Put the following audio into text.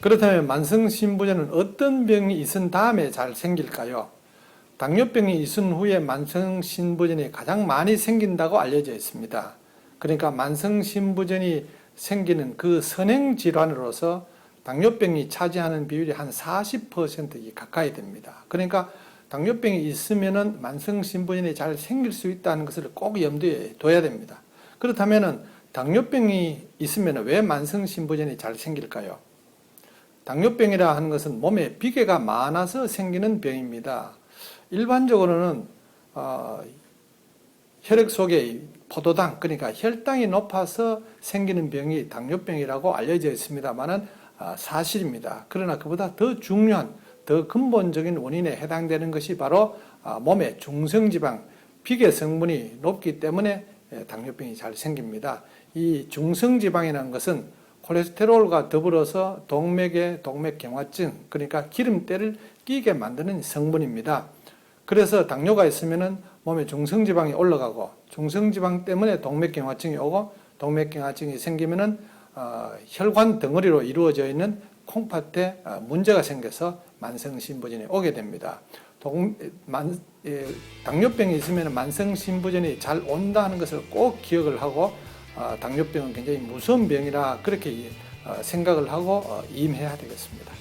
그렇다면 만성신부전은 어떤 병이 있은 다음에 잘 생길까요? 당뇨병이 있은 후에 만성신부전이 가장 많이 생긴다고 알려져 있습니다. 그러니까 만성신부전이 생기는 그 선행 질환으로서 당뇨병이 차지하는 비율이 한 40% 가까이 됩니다. 그러니까 당뇨병이 있으면은 만성신부전이 잘 생길 수 있다는 것을 꼭 염두에 둬야 됩니다. 그렇다면은 당뇨병이 있으면 왜 만성신부전이 잘 생길까요? 당뇨병이라 하는 것은 몸에 비계가 많아서 생기는 병입니다. 일반적으로는 어, 혈액 속에 포도당 그러니까 혈당이 높아서 생기는 병이 당뇨병이라고 알려져 있습니다만은 아, 사실입니다. 그러나 그보다 더 중요한 더 근본적인 원인에 해당되는 것이 바로 아, 몸의 중성지방 비계 성분이 높기 때문에 예, 당뇨병이 잘 생깁니다. 이 중성지방이라는 것은 콜레스테롤과 더불어서 동맥의 동맥경화증 그러니까 기름때를 끼게 만드는 성분입니다. 그래서 당뇨가 있으면은 몸에 중성지방이 올라가고 중성지방 때문에 동맥경화증이 오고 동맥경화증이 생기면은 어, 혈관 덩어리로 이루어져 있는 콩팥에 어, 문제가 생겨서 만성신부전이 오게 됩니다. 동, 만, 예, 당뇨병이 있으면 만성신부전이 잘 온다는 것을 꼭 기억을 하고 어, 당뇨병은 굉장히 무서운 병이라 그렇게 어, 생각을 하고 어, 임해야 되겠습니다.